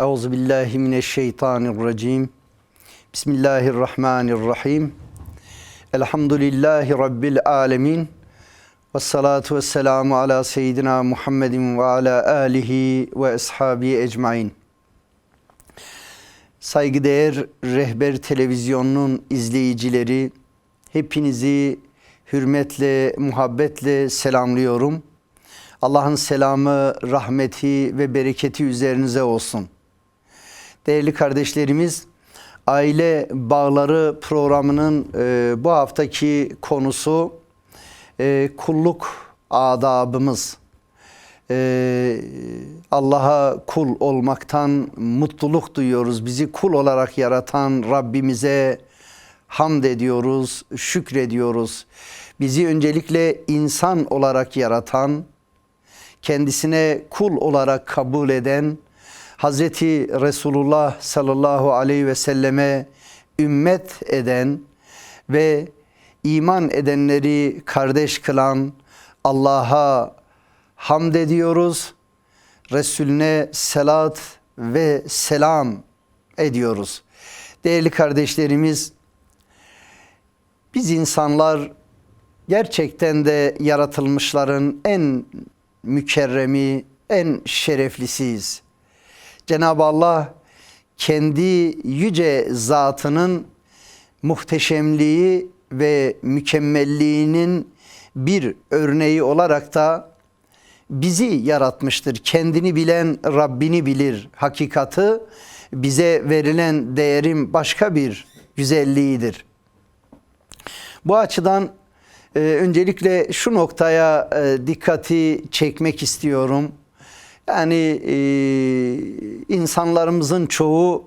Euzu billahi mineşşeytanirracim. Bismillahirrahmanirrahim. Elhamdülillahi rabbil alamin. Ves salatu vesselamu ala seyyidina Muhammedin ve ala alihi ve ashabi ecmaîn. Saygıdeğer Rehber Televizyonu'nun izleyicileri, hepinizi hürmetle, muhabbetle selamlıyorum. Allah'ın selamı, rahmeti ve bereketi üzerinize olsun. Değerli kardeşlerimiz, Aile Bağları programının e, bu haftaki konusu e, kulluk adabımız. E, Allah'a kul olmaktan mutluluk duyuyoruz. Bizi kul olarak yaratan Rabbimize hamd ediyoruz, şükrediyoruz. Bizi öncelikle insan olarak yaratan, kendisine kul olarak kabul eden Hazreti Resulullah sallallahu aleyhi ve selleme ümmet eden ve iman edenleri kardeş kılan Allah'a hamd ediyoruz. Resulüne selat ve selam ediyoruz. Değerli kardeşlerimiz, biz insanlar gerçekten de yaratılmışların en mükerremi, en şereflisiyiz. Cenab-ı Allah kendi yüce zatının muhteşemliği ve mükemmelliğinin bir örneği olarak da bizi yaratmıştır. Kendini bilen Rabbini bilir. Hakikati bize verilen değerin başka bir güzelliğidir. Bu açıdan e, öncelikle şu noktaya e, dikkati çekmek istiyorum. Yani e, insanlarımızın çoğu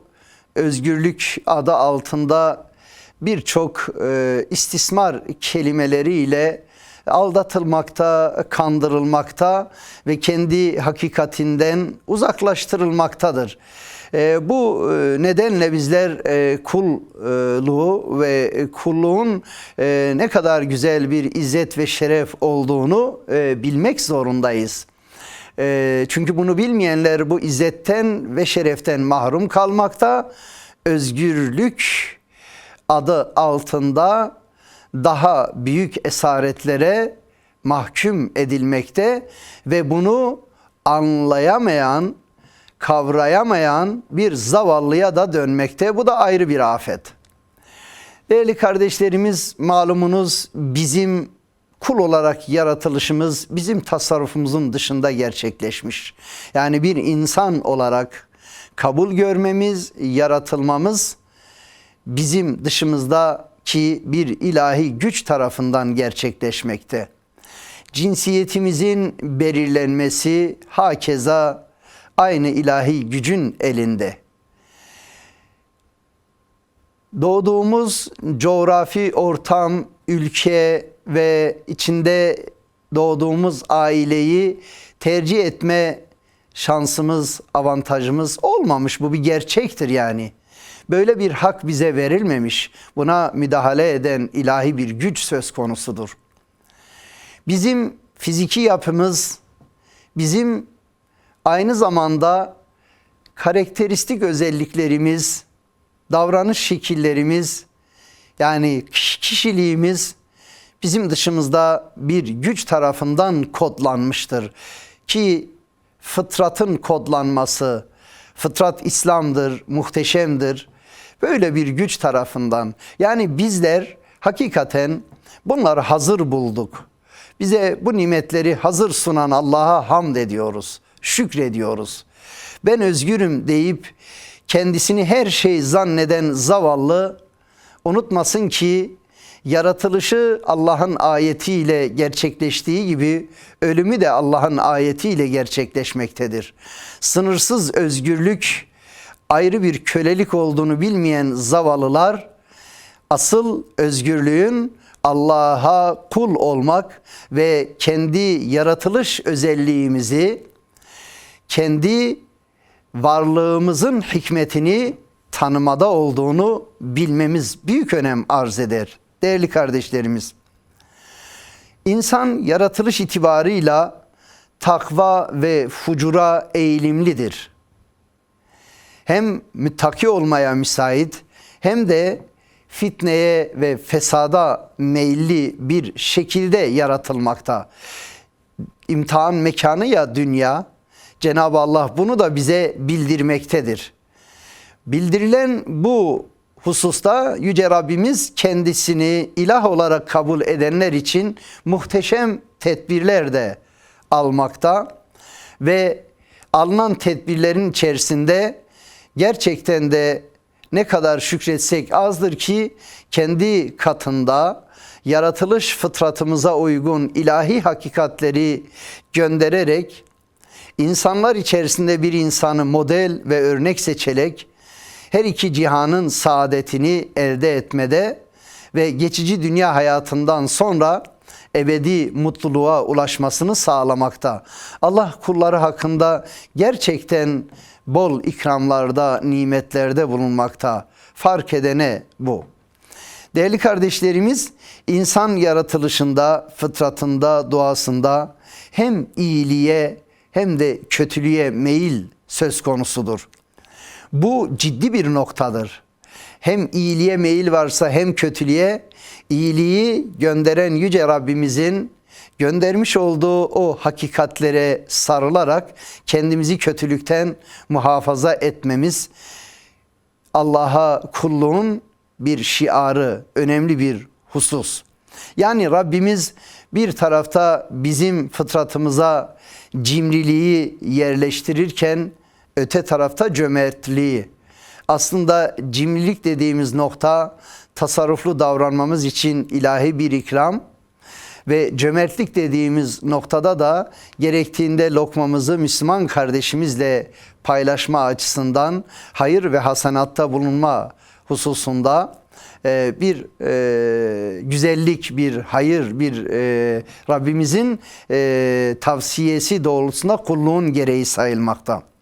özgürlük adı altında birçok e, istismar kelimeleriyle aldatılmakta, kandırılmakta ve kendi hakikatinden uzaklaştırılmaktadır. E, bu e, nedenle bizler e, kulluğu ve kulluğun e, ne kadar güzel bir izzet ve şeref olduğunu e, bilmek zorundayız. E, çünkü bunu bilmeyenler bu izzetten ve şereften mahrum kalmakta. Özgürlük adı altında daha büyük esaretlere mahkum edilmekte ve bunu anlayamayan, kavrayamayan bir zavallıya da dönmekte. Bu da ayrı bir afet. Değerli kardeşlerimiz malumunuz bizim kul olarak yaratılışımız bizim tasarrufumuzun dışında gerçekleşmiş. Yani bir insan olarak kabul görmemiz, yaratılmamız bizim dışımızdaki bir ilahi güç tarafından gerçekleşmekte. Cinsiyetimizin belirlenmesi hakeza aynı ilahi gücün elinde. Doğduğumuz coğrafi ortam, ülke ve içinde doğduğumuz aileyi tercih etme şansımız, avantajımız olmamış. Bu bir gerçektir yani. Böyle bir hak bize verilmemiş. Buna müdahale eden ilahi bir güç söz konusudur. Bizim fiziki yapımız, bizim aynı zamanda karakteristik özelliklerimiz, davranış şekillerimiz, yani kişiliğimiz bizim dışımızda bir güç tarafından kodlanmıştır. Ki fıtratın kodlanması, fıtrat İslam'dır, muhteşemdir. Böyle bir güç tarafından. Yani bizler hakikaten bunları hazır bulduk. Bize bu nimetleri hazır sunan Allah'a hamd ediyoruz, şükrediyoruz. Ben özgürüm deyip kendisini her şey zanneden zavallı unutmasın ki yaratılışı Allah'ın ayetiyle gerçekleştiği gibi ölümü de Allah'ın ayetiyle gerçekleşmektedir. Sınırsız özgürlük ayrı bir kölelik olduğunu bilmeyen zavallılar asıl özgürlüğün Allah'a kul olmak ve kendi yaratılış özelliğimizi kendi varlığımızın hikmetini tanımada olduğunu bilmemiz büyük önem arz eder. Değerli kardeşlerimiz, insan yaratılış itibarıyla takva ve fucura eğilimlidir. hem müttaki olmaya müsait hem de fitneye ve fesada meyilli bir şekilde yaratılmakta. İmtihan mekanı ya dünya. Cenab-ı Allah bunu da bize bildirmektedir. Bildirilen bu hususta Yüce Rabbimiz kendisini ilah olarak kabul edenler için muhteşem tedbirler de almakta ve alınan tedbirlerin içerisinde gerçekten de ne kadar şükretsek azdır ki kendi katında yaratılış fıtratımıza uygun ilahi hakikatleri göndererek insanlar içerisinde bir insanı model ve örnek seçerek her iki cihanın saadetini elde etmede ve geçici dünya hayatından sonra ebedi mutluluğa ulaşmasını sağlamakta. Allah kulları hakkında gerçekten bol ikramlarda, nimetlerde bulunmakta. Fark edene bu. Değerli kardeşlerimiz, insan yaratılışında, fıtratında, doğasında hem iyiliğe hem de kötülüğe meyil söz konusudur. Bu ciddi bir noktadır. Hem iyiliğe meyil varsa hem kötülüğe iyiliği gönderen yüce Rabbimizin göndermiş olduğu o hakikatlere sarılarak kendimizi kötülükten muhafaza etmemiz Allah'a kulluğun bir şiarı, önemli bir husus. Yani Rabbimiz bir tarafta bizim fıtratımıza cimriliği yerleştirirken öte tarafta cömertliği. Aslında cimrilik dediğimiz nokta tasarruflu davranmamız için ilahi bir ikram ve cömertlik dediğimiz noktada da gerektiğinde lokmamızı Müslüman kardeşimizle paylaşma açısından hayır ve hasanatta bulunma hususunda e, bir e, güzellik, bir hayır, bir e, Rabbimizin tavsiyesi doğrultusunda kulluğun gereği sayılmakta.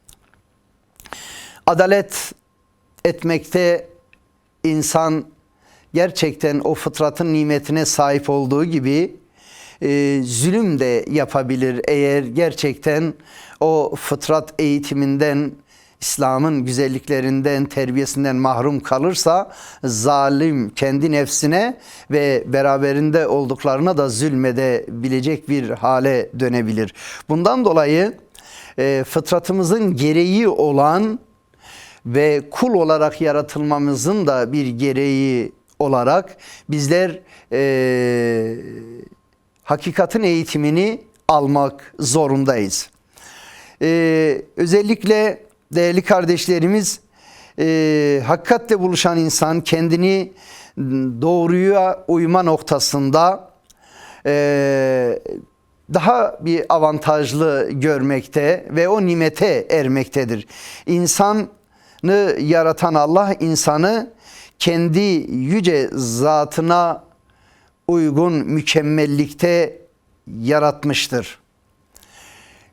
Adalet etmekte insan gerçekten o fıtratın nimetine sahip olduğu gibi e, zulüm de yapabilir eğer gerçekten o fıtrat eğitiminden İslam'ın güzelliklerinden, terbiyesinden mahrum kalırsa zalim kendi nefsine ve beraberinde olduklarına da zulmedebilecek bir hale dönebilir. Bundan dolayı e, fıtratımızın gereği olan ve kul olarak yaratılmamızın da bir gereği olarak bizler e, hakikatin eğitimini almak zorundayız. E, özellikle değerli kardeşlerimiz e, hakikatle buluşan insan kendini doğruya uyma noktasında e, daha bir avantajlı görmekte ve o nimete ermektedir. İnsanı yaratan Allah insanı kendi yüce zatına uygun mükemmellikte yaratmıştır.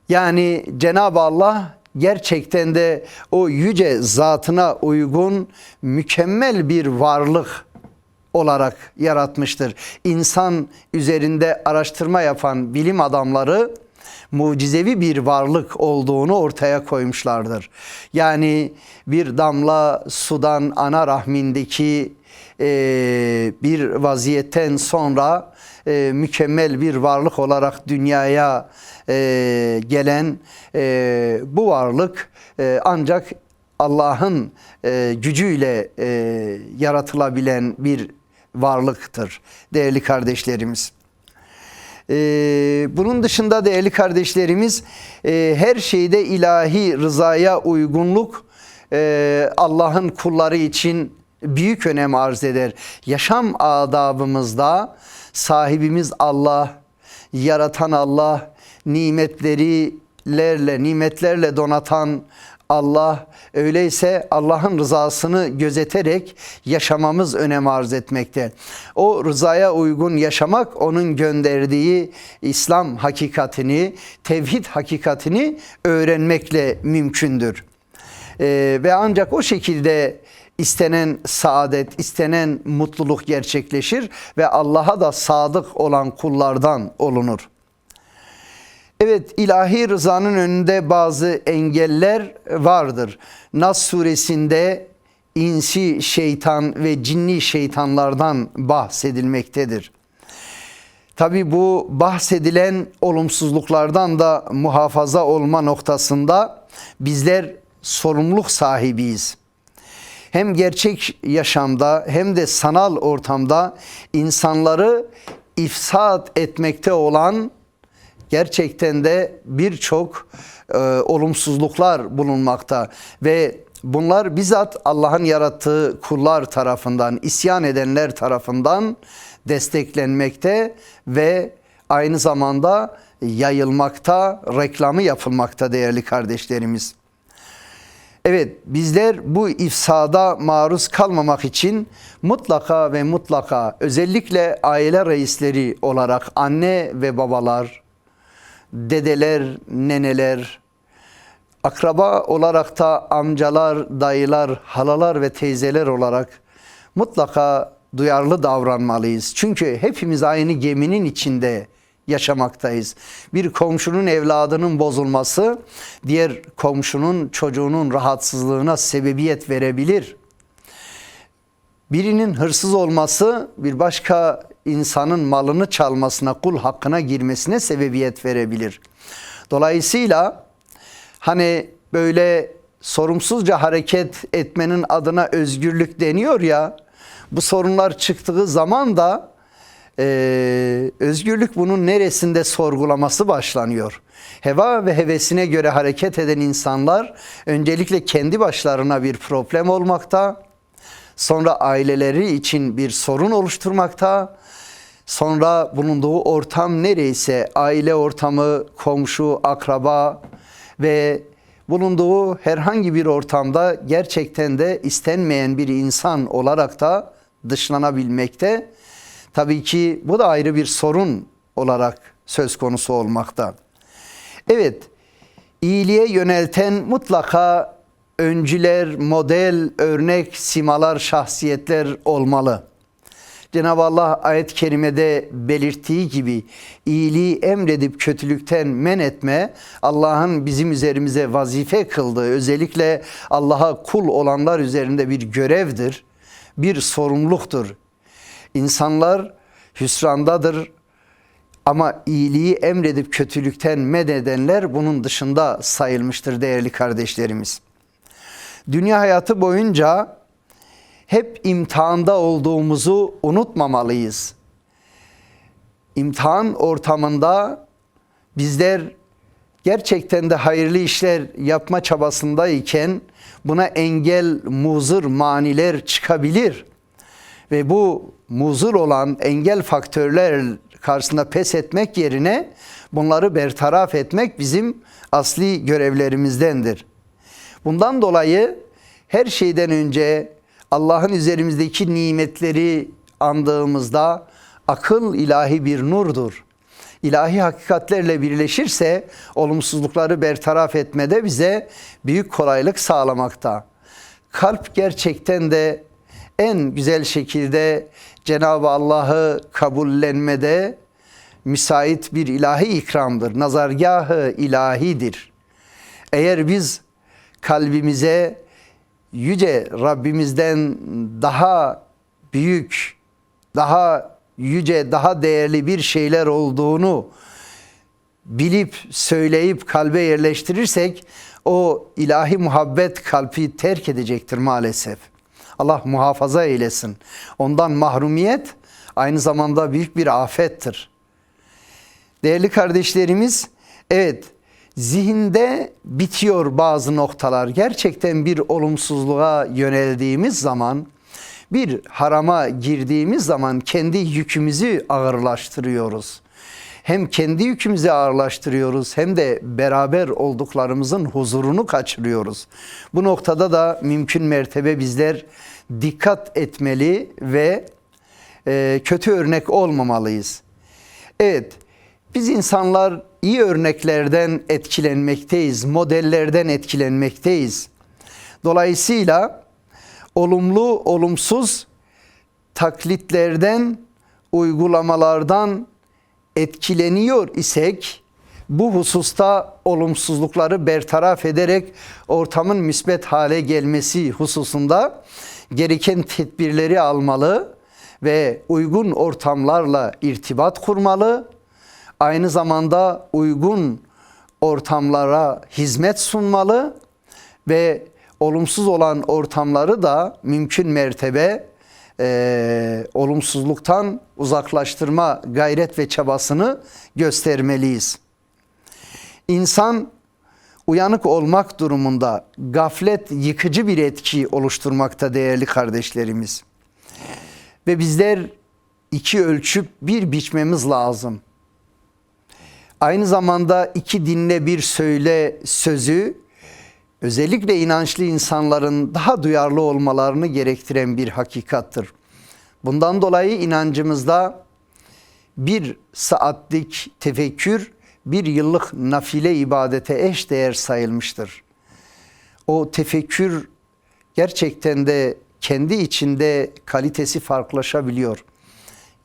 Yani Cenab-ı Allah gerçekten de o yüce zatına uygun mükemmel bir varlık olarak yaratmıştır. İnsan üzerinde araştırma yapan bilim adamları mucizevi bir varlık olduğunu ortaya koymuşlardır. Yani bir damla sudan ana rahmindeki e, bir vaziyetten sonra e, mükemmel bir varlık olarak dünyaya e, gelen e, bu varlık e, ancak Allah'ın e, gücüyle e, yaratılabilen bir varlıktır değerli kardeşlerimiz. Ee, bunun dışında değerli kardeşlerimiz e, her şeyde ilahi rızaya uygunluk e, Allah'ın kulları için büyük önem arz eder. Yaşam adabımızda sahibimiz Allah, yaratan Allah, nimetlerilerle, nimetlerle donatan Allah öyleyse Allah'ın rızasını gözeterek yaşamamız önem arz etmekte. O rızaya uygun yaşamak onun gönderdiği İslam hakikatini, tevhid hakikatini öğrenmekle mümkündür. Ee, ve ancak o şekilde istenen saadet, istenen mutluluk gerçekleşir ve Allah'a da sadık olan kullardan olunur. Evet ilahi rızanın önünde bazı engeller vardır. Nas suresinde insi şeytan ve cinni şeytanlardan bahsedilmektedir. Tabi bu bahsedilen olumsuzluklardan da muhafaza olma noktasında bizler sorumluluk sahibiyiz. Hem gerçek yaşamda hem de sanal ortamda insanları ifsat etmekte olan gerçekten de birçok e, olumsuzluklar bulunmakta ve bunlar bizzat Allah'ın yarattığı kullar tarafından, isyan edenler tarafından desteklenmekte ve aynı zamanda yayılmakta, reklamı yapılmakta değerli kardeşlerimiz. Evet bizler bu ifsada maruz kalmamak için mutlaka ve mutlaka özellikle aile reisleri olarak anne ve babalar, dedeler, neneler, akraba olarak da amcalar, dayılar, halalar ve teyzeler olarak mutlaka duyarlı davranmalıyız. Çünkü hepimiz aynı geminin içinde yaşamaktayız. Bir komşunun evladının bozulması diğer komşunun çocuğunun rahatsızlığına sebebiyet verebilir. Birinin hırsız olması bir başka insanın malını çalmasına, kul hakkına girmesine sebebiyet verebilir. Dolayısıyla hani böyle sorumsuzca hareket etmenin adına özgürlük deniyor ya, bu sorunlar çıktığı zaman da e, özgürlük bunun neresinde sorgulaması başlanıyor. Heva ve hevesine göre hareket eden insanlar öncelikle kendi başlarına bir problem olmakta, sonra aileleri için bir sorun oluşturmakta, sonra bulunduğu ortam nereyse aile ortamı, komşu, akraba ve bulunduğu herhangi bir ortamda gerçekten de istenmeyen bir insan olarak da dışlanabilmekte. Tabii ki bu da ayrı bir sorun olarak söz konusu olmakta. Evet, iyiliğe yönelten mutlaka öncüler, model, örnek, simalar, şahsiyetler olmalı. Cenab-ı Allah ayet-i kerimede belirttiği gibi iyiliği emredip kötülükten men etme Allah'ın bizim üzerimize vazife kıldığı özellikle Allah'a kul olanlar üzerinde bir görevdir, bir sorumluluktur. İnsanlar hüsrandadır ama iyiliği emredip kötülükten men edenler bunun dışında sayılmıştır değerli kardeşlerimiz. Dünya hayatı boyunca hep imtihanda olduğumuzu unutmamalıyız. İmtihan ortamında bizler gerçekten de hayırlı işler yapma çabasındayken buna engel, muzır, maniler çıkabilir. Ve bu muzur olan engel faktörler karşısında pes etmek yerine bunları bertaraf etmek bizim asli görevlerimizdendir. Bundan dolayı her şeyden önce Allah'ın üzerimizdeki nimetleri andığımızda akıl ilahi bir nurdur. İlahi hakikatlerle birleşirse olumsuzlukları bertaraf etmede bize büyük kolaylık sağlamakta. Kalp gerçekten de en güzel şekilde Cenab-ı Allah'ı kabullenmede müsait bir ilahi ikramdır. Nazargahı ilahidir. Eğer biz kalbimize yüce Rabbimizden daha büyük, daha yüce, daha değerli bir şeyler olduğunu bilip, söyleyip kalbe yerleştirirsek o ilahi muhabbet kalbi terk edecektir maalesef. Allah muhafaza eylesin. Ondan mahrumiyet aynı zamanda büyük bir afettir. Değerli kardeşlerimiz, evet zihinde bitiyor bazı noktalar. Gerçekten bir olumsuzluğa yöneldiğimiz zaman, bir harama girdiğimiz zaman kendi yükümüzü ağırlaştırıyoruz. Hem kendi yükümüzü ağırlaştırıyoruz hem de beraber olduklarımızın huzurunu kaçırıyoruz. Bu noktada da mümkün mertebe bizler dikkat etmeli ve e, kötü örnek olmamalıyız. Evet, biz insanlar iyi örneklerden etkilenmekteyiz, modellerden etkilenmekteyiz. Dolayısıyla olumlu, olumsuz taklitlerden, uygulamalardan etkileniyor isek bu hususta olumsuzlukları bertaraf ederek ortamın müsbet hale gelmesi hususunda gereken tedbirleri almalı ve uygun ortamlarla irtibat kurmalı. Aynı zamanda uygun ortamlara hizmet sunmalı ve olumsuz olan ortamları da mümkün mertebe e, olumsuzluktan uzaklaştırma gayret ve çabasını göstermeliyiz. İnsan uyanık olmak durumunda gaflet yıkıcı bir etki oluşturmakta değerli kardeşlerimiz. Ve bizler iki ölçüp bir biçmemiz lazım. Aynı zamanda iki dinle bir söyle sözü özellikle inançlı insanların daha duyarlı olmalarını gerektiren bir hakikattır. Bundan dolayı inancımızda bir saatlik tefekkür bir yıllık nafile ibadete eş değer sayılmıştır. O tefekkür gerçekten de kendi içinde kalitesi farklılaşabiliyor.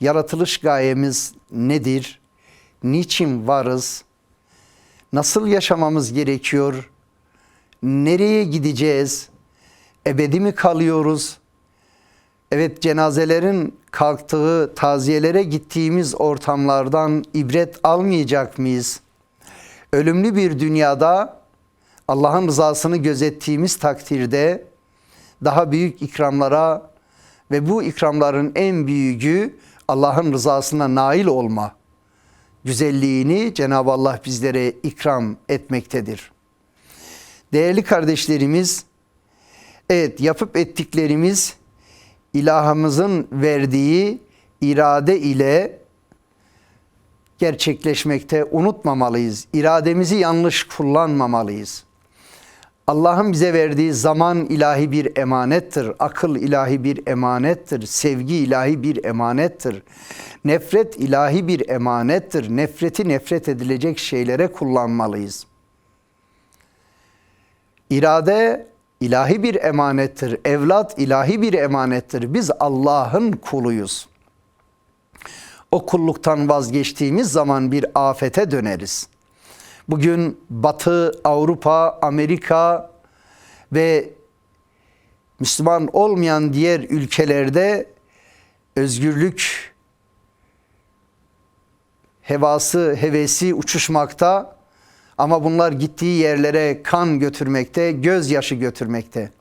Yaratılış gayemiz nedir? Niçin varız? Nasıl yaşamamız gerekiyor? Nereye gideceğiz? Ebedi mi kalıyoruz? Evet cenazelerin kalktığı, taziyelere gittiğimiz ortamlardan ibret almayacak mıyız? Ölümlü bir dünyada Allah'ın rızasını gözettiğimiz takdirde daha büyük ikramlara ve bu ikramların en büyüğü Allah'ın rızasına nail olma güzelliğini Cenab-ı Allah bizlere ikram etmektedir. Değerli kardeşlerimiz, evet yapıp ettiklerimiz ilahımızın verdiği irade ile gerçekleşmekte unutmamalıyız. İrademizi yanlış kullanmamalıyız. Allah'ın bize verdiği zaman ilahi bir emanettir. Akıl ilahi bir emanettir. Sevgi ilahi bir emanettir. Nefret ilahi bir emanettir. Nefreti nefret edilecek şeylere kullanmalıyız. İrade ilahi bir emanettir. Evlat ilahi bir emanettir. Biz Allah'ın kuluyuz. O kulluktan vazgeçtiğimiz zaman bir afete döneriz. Bugün Batı, Avrupa, Amerika ve Müslüman olmayan diğer ülkelerde özgürlük hevası, hevesi uçuşmakta ama bunlar gittiği yerlere kan götürmekte, gözyaşı götürmekte.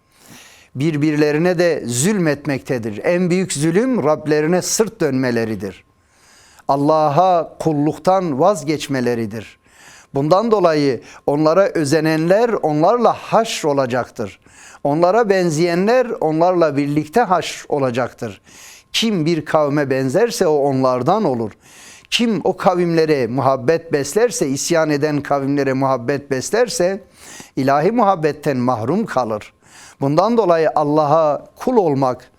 Birbirlerine de zulmetmektedir. En büyük zulüm Rablerine sırt dönmeleridir. Allah'a kulluktan vazgeçmeleridir. Bundan dolayı onlara özenenler onlarla haşr olacaktır. Onlara benzeyenler onlarla birlikte haşr olacaktır. Kim bir kavme benzerse o onlardan olur. Kim o kavimlere muhabbet beslerse, isyan eden kavimlere muhabbet beslerse ilahi muhabbetten mahrum kalır. Bundan dolayı Allah'a kul olmak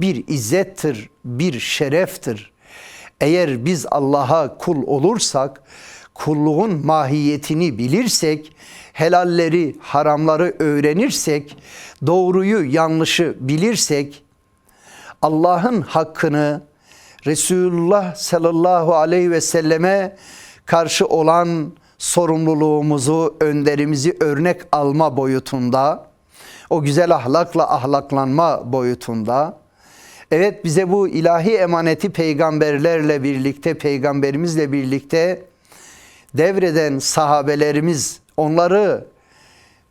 bir izzettir, bir şereftir. Eğer biz Allah'a kul olursak, kulluğun mahiyetini bilirsek, helalleri, haramları öğrenirsek, doğruyu, yanlışı bilirsek, Allah'ın hakkını Resulullah sallallahu aleyhi ve selleme karşı olan sorumluluğumuzu, önderimizi örnek alma boyutunda, o güzel ahlakla ahlaklanma boyutunda, evet bize bu ilahi emaneti peygamberlerle birlikte, peygamberimizle birlikte devreden sahabelerimiz onları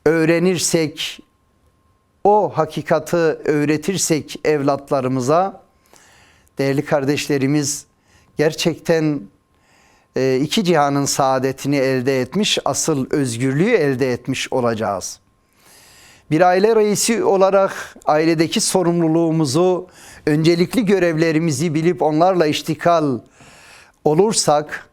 öğrenirsek, o hakikati öğretirsek evlatlarımıza, değerli kardeşlerimiz gerçekten e, iki cihanın saadetini elde etmiş, asıl özgürlüğü elde etmiş olacağız. Bir aile reisi olarak ailedeki sorumluluğumuzu, öncelikli görevlerimizi bilip onlarla iştikal olursak,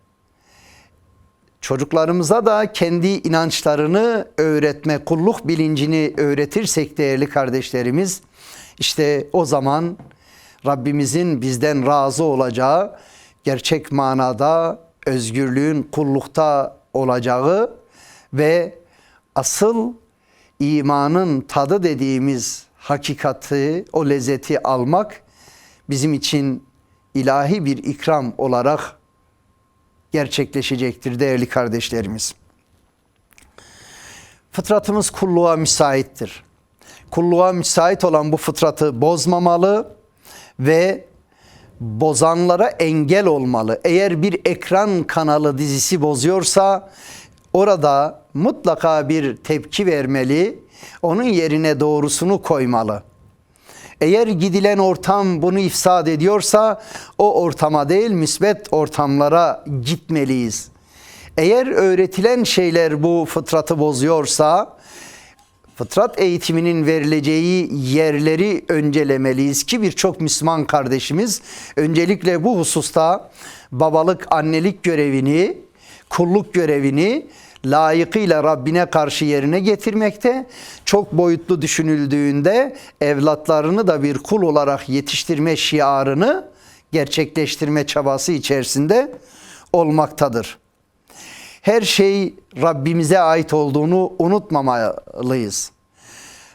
çocuklarımıza da kendi inançlarını öğretme, kulluk bilincini öğretirsek değerli kardeşlerimiz, işte o zaman Rabbimizin bizden razı olacağı, gerçek manada özgürlüğün kullukta olacağı ve asıl imanın tadı dediğimiz hakikati, o lezzeti almak bizim için ilahi bir ikram olarak gerçekleşecektir değerli kardeşlerimiz. Fıtratımız kulluğa müsaittir. Kulluğa müsait olan bu fıtratı bozmamalı ve bozanlara engel olmalı. Eğer bir ekran kanalı dizisi bozuyorsa orada mutlaka bir tepki vermeli. Onun yerine doğrusunu koymalı. Eğer gidilen ortam bunu ifsad ediyorsa o ortama değil müsbet ortamlara gitmeliyiz. Eğer öğretilen şeyler bu fıtratı bozuyorsa fıtrat eğitiminin verileceği yerleri öncelemeliyiz ki birçok Müslüman kardeşimiz öncelikle bu hususta babalık, annelik görevini, kulluk görevini layıkıyla Rabbine karşı yerine getirmekte. Çok boyutlu düşünüldüğünde evlatlarını da bir kul olarak yetiştirme şiarını gerçekleştirme çabası içerisinde olmaktadır. Her şey Rabbimize ait olduğunu unutmamalıyız.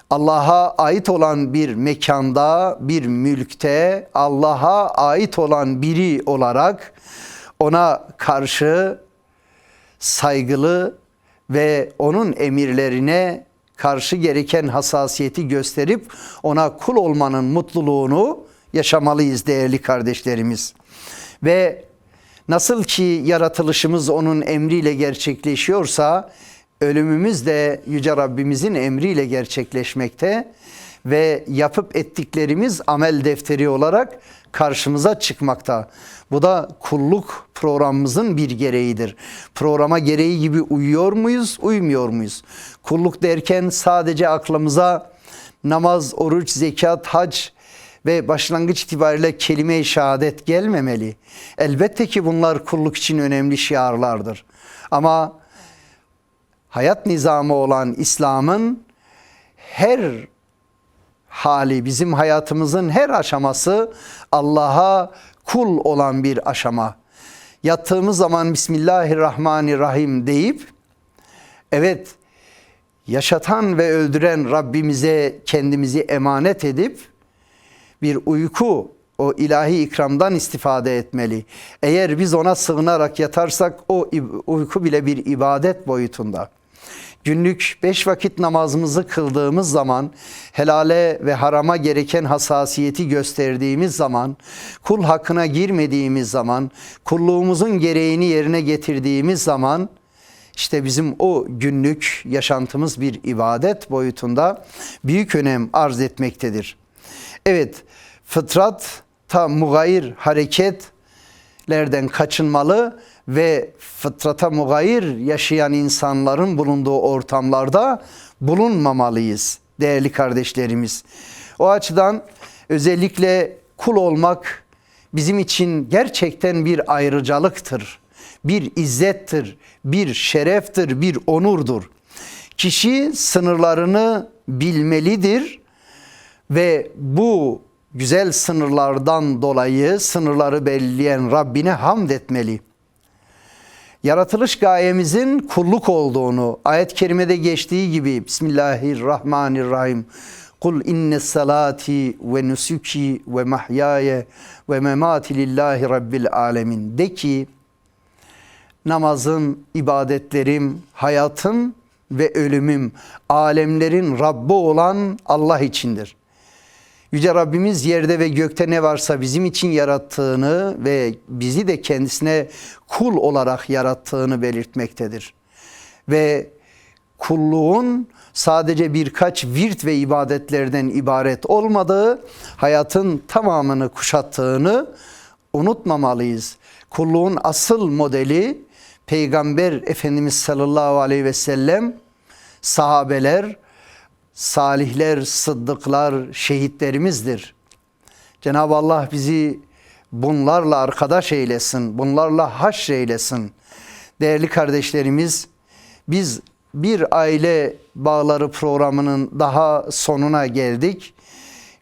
Allah'a ait olan bir mekanda, bir mülkte, Allah'a ait olan biri olarak ona karşı saygılı ve onun emirlerine karşı gereken hassasiyeti gösterip ona kul olmanın mutluluğunu yaşamalıyız değerli kardeşlerimiz. Ve nasıl ki yaratılışımız onun emriyle gerçekleşiyorsa ölümümüz de Yüce Rabbimizin emriyle gerçekleşmekte ve yapıp ettiklerimiz amel defteri olarak karşımıza çıkmakta. Bu da kulluk programımızın bir gereğidir. Programa gereği gibi uyuyor muyuz, uymuyor muyuz? Kulluk derken sadece aklımıza namaz, oruç, zekat, hac ve başlangıç itibariyle kelime-i şehadet gelmemeli. Elbette ki bunlar kulluk için önemli şiarlardır. Ama hayat nizamı olan İslam'ın her hali, bizim hayatımızın her aşaması Allah'a kul olan bir aşama. Yattığımız zaman Bismillahirrahmanirrahim deyip evet yaşatan ve öldüren Rabbimize kendimizi emanet edip bir uyku o ilahi ikramdan istifade etmeli. Eğer biz ona sığınarak yatarsak o uyku bile bir ibadet boyutunda günlük beş vakit namazımızı kıldığımız zaman, helale ve harama gereken hassasiyeti gösterdiğimiz zaman, kul hakkına girmediğimiz zaman, kulluğumuzun gereğini yerine getirdiğimiz zaman, işte bizim o günlük yaşantımız bir ibadet boyutunda büyük önem arz etmektedir. Evet, fıtrat ta mugayir hareketlerden kaçınmalı ve fıtrata mugayir yaşayan insanların bulunduğu ortamlarda bulunmamalıyız değerli kardeşlerimiz. O açıdan özellikle kul olmak bizim için gerçekten bir ayrıcalıktır. Bir izzettir, bir şereftir, bir onurdur. Kişi sınırlarını bilmelidir ve bu güzel sınırlardan dolayı sınırları belirleyen Rabbine hamd etmeli yaratılış gayemizin kulluk olduğunu ayet-i kerimede geçtiği gibi Bismillahirrahmanirrahim Kul inne salati ve nusuki ve mahyaya ve memati lillahi rabbil alemin. De ki namazım, ibadetlerim, hayatım ve ölümüm alemlerin Rabbi olan Allah içindir. Yüce Rabbimiz yerde ve gökte ne varsa bizim için yarattığını ve bizi de kendisine kul olarak yarattığını belirtmektedir. Ve kulluğun sadece birkaç virt ve ibadetlerden ibaret olmadığı, hayatın tamamını kuşattığını unutmamalıyız. Kulluğun asıl modeli Peygamber Efendimiz sallallahu aleyhi ve sellem, sahabeler, salihler, sıddıklar, şehitlerimizdir. Cenab-ı Allah bizi bunlarla arkadaş eylesin, bunlarla haş eylesin. Değerli kardeşlerimiz, biz bir aile bağları programının daha sonuna geldik.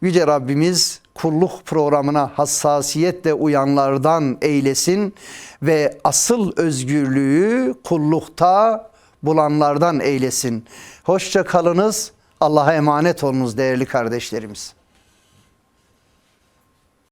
Yüce Rabbimiz kulluk programına hassasiyetle uyanlardan eylesin ve asıl özgürlüğü kullukta bulanlardan eylesin. Hoşça kalınız. Allah'a emanet olunuz değerli kardeşlerimiz.